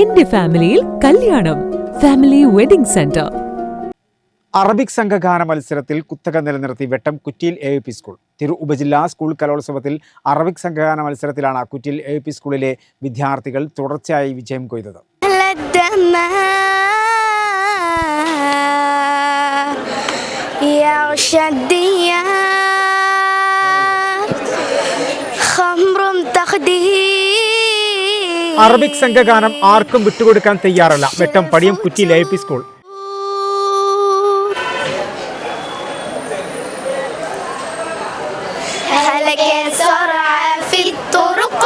എന്റെ ഫാമിലിയിൽ കല്യാണം ഫാമിലി വെഡിംഗ് സെന്റർ അറബിക് സംഘഗാന മത്സരത്തിൽ കുത്തക നിലനിർത്തി വെട്ടം കുറ്റിയിൽ എ പി സ്കൂൾ തിരു ഉപജില്ലാ സ്കൂൾ കലോത്സവത്തിൽ അറബിക് സംഘഗാന മത്സരത്തിലാണ് കുറ്റിയിൽ എ പി സ്കൂളിലെ വിദ്യാർത്ഥികൾ തുടർച്ചയായി വിജയം കൊയ്തത് الدماء يغشى الديار خمر تخدير അറബിക് സംഘഗാനം ആർക്കും വിട്ടുകൊടുക്കാൻ തയ്യാറല്ല Vettam Padiyam Kuttiyil A P school هلك سرعة في الطرقات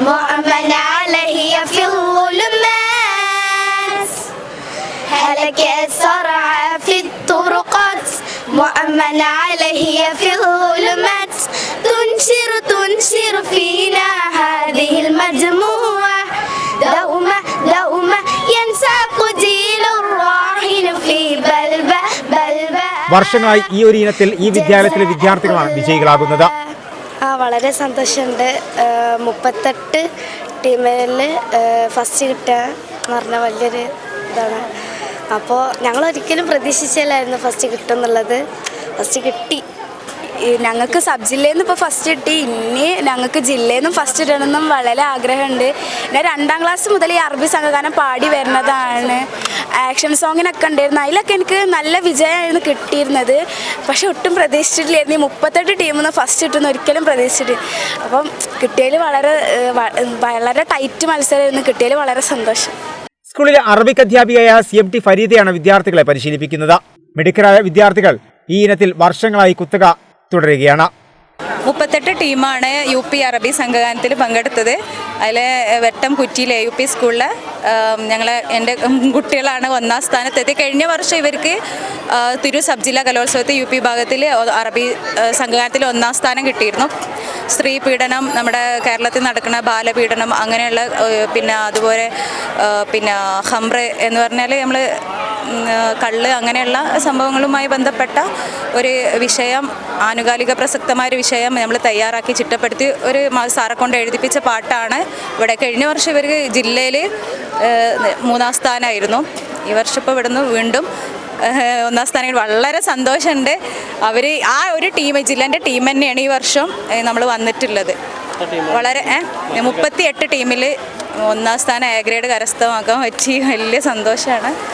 مؤمن عليه في الظلمات هلك سرعة في വർഷങ്ങളായി ഈ ഒരു ഇനത്തിൽ ഈ വിദ്യാലയത്തിലെ വിദ്യാർത്ഥികളാണ് വിജയികളാകുന്നത്. വളരെ സന്തോഷമുണ്ട്. മുപ്പത്തെട്ട് ടീമിൽ ഫസ്റ്റ് കിട്ടുക എന്ന് പറഞ്ഞാൽ വലിയൊരു ഇതാണ്. അപ്പോൾ ഞങ്ങൾ ഒരിക്കലും പ്രതീക്ഷിച്ചില്ലായിരുന്നു ഫസ്റ്റ് കിട്ടും എന്നുള്ളത് ഫസ്റ്റ് കിട്ടി. ഞങ്ങൾക്ക് സബ് ജില്ലയിൽ നിന്ന് ഇപ്പോൾ ഫസ്റ്റ് കിട്ടി. ഇനി ഞങ്ങൾക്ക് ജില്ലയിൽ നിന്നും ഫസ്റ്റ് ഇടണമെന്നും വളരെ ആഗ്രഹമുണ്ട്. ഞാൻ രണ്ടാം ക്ലാസ് മുതൽ ഈ അറബി സംഘഗാനം പാടി വരുന്നതാണ്. ആക്ഷൻ സോങ്ങിനൊക്കെ ഉണ്ടായിരുന്നു. അതിലൊക്കെ എനിക്ക് നല്ല വിജയമായിരുന്നു കിട്ടിയിരുന്നത്. പക്ഷെ ഒട്ടും പ്രതീക്ഷിച്ചിട്ടില്ലായിരുന്നു ഈ മുപ്പത്തെട്ട് ടീമിൽ നിന്ന് ഫസ്റ്റ് കിട്ടുന്ന ഒരിക്കലും പ്രതീക്ഷിച്ചിട്ട് അപ്പം കിട്ടിയതിൽ വളരെ വളരെ ടൈറ്റ് മത്സരമായിരുന്നു. കിട്ടിയതിൽ വളരെ സന്തോഷം. സ്കൂളിലെ അറബിക് അധ്യാപികയായ സി എം ടി ഫരീദയാണ് വിദ്യാർത്ഥികളെ പരിശീലിപ്പിക്കുന്നത്. മിടുക്കരായ വിദ്യാർത്ഥികൾ ഈ ഇനത്തിൽ വർഷങ്ങളായി കുത്തക തുടരുകയാണ്. മുപ്പത്തെട്ട് ടീമാണ് യു പി അറബി സംഘഗാനത്തിൽ പങ്കെടുത്തത്. അതിൽ വെട്ടം കുറ്റിയിലെ യു പി സ്കൂളിൽ ഞങ്ങൾ എന്റെ കുട്ടികളാണ് ഒന്നാം സ്ഥാനത്തെത്തി. കഴിഞ്ഞ വർഷം ഇവർക്ക് തിരു സബ് ജില്ലാ കലോത്സവത്തിൽ യു പി വിഭാഗത്തിൽ അറബി സംഘഗാനത്തിൽ ഒന്നാം സ്ഥാനം കിട്ടിയിരുന്നു. സ്ത്രീ പീഡനം നമ്മുടെ കേരളത്തിൽ നടക്കുന്ന ബാലപീഡനം അങ്ങനെയുള്ള പിന്നെ അതുപോലെ പിന്നെ ഹംറ് എന്ന് പറഞ്ഞാൽ നമ്മൾ കള്ള് അങ്ങനെയുള്ള സംഭവങ്ങളുമായി ബന്ധപ്പെട്ട ഒരു വിഷയം ആനുകാലിക പ്രസക്തമായ ഒരു വിഷയം നമ്മൾ തയ്യാറാക്കി ചിട്ടപ്പെടുത്തി ഒരു സാറെ കൊണ്ട് എഴുതിപ്പിച്ച പാട്ടാണ് ഇവിടെ കഴിഞ്ഞ വർഷം ഇവർക്ക് ജില്ലയിൽ മൂന്നാം സ്ഥാനമായിരുന്നു. ഈ വർഷം ഇപ്പോൾ ഇവിടുന്ന് വീണ്ടും ഒന്നാം സ്ഥാനം വളരെ സന്തോഷമുണ്ട്. അവർ ആ ഒരു ടീം ജില്ലേന്റെ ടീം തന്നെയാണ് ഈ വർഷം നമ്മൾ വന്നിട്ടുള്ളത്. വളരെ മുപ്പത്തി എട്ട് ടീമിൽ ഒന്നാം സ്ഥാനം എ ഗ്രേഡ് കരസ്ഥമാക്കാൻ പറ്റി. വലിയ സന്തോഷമാണ്.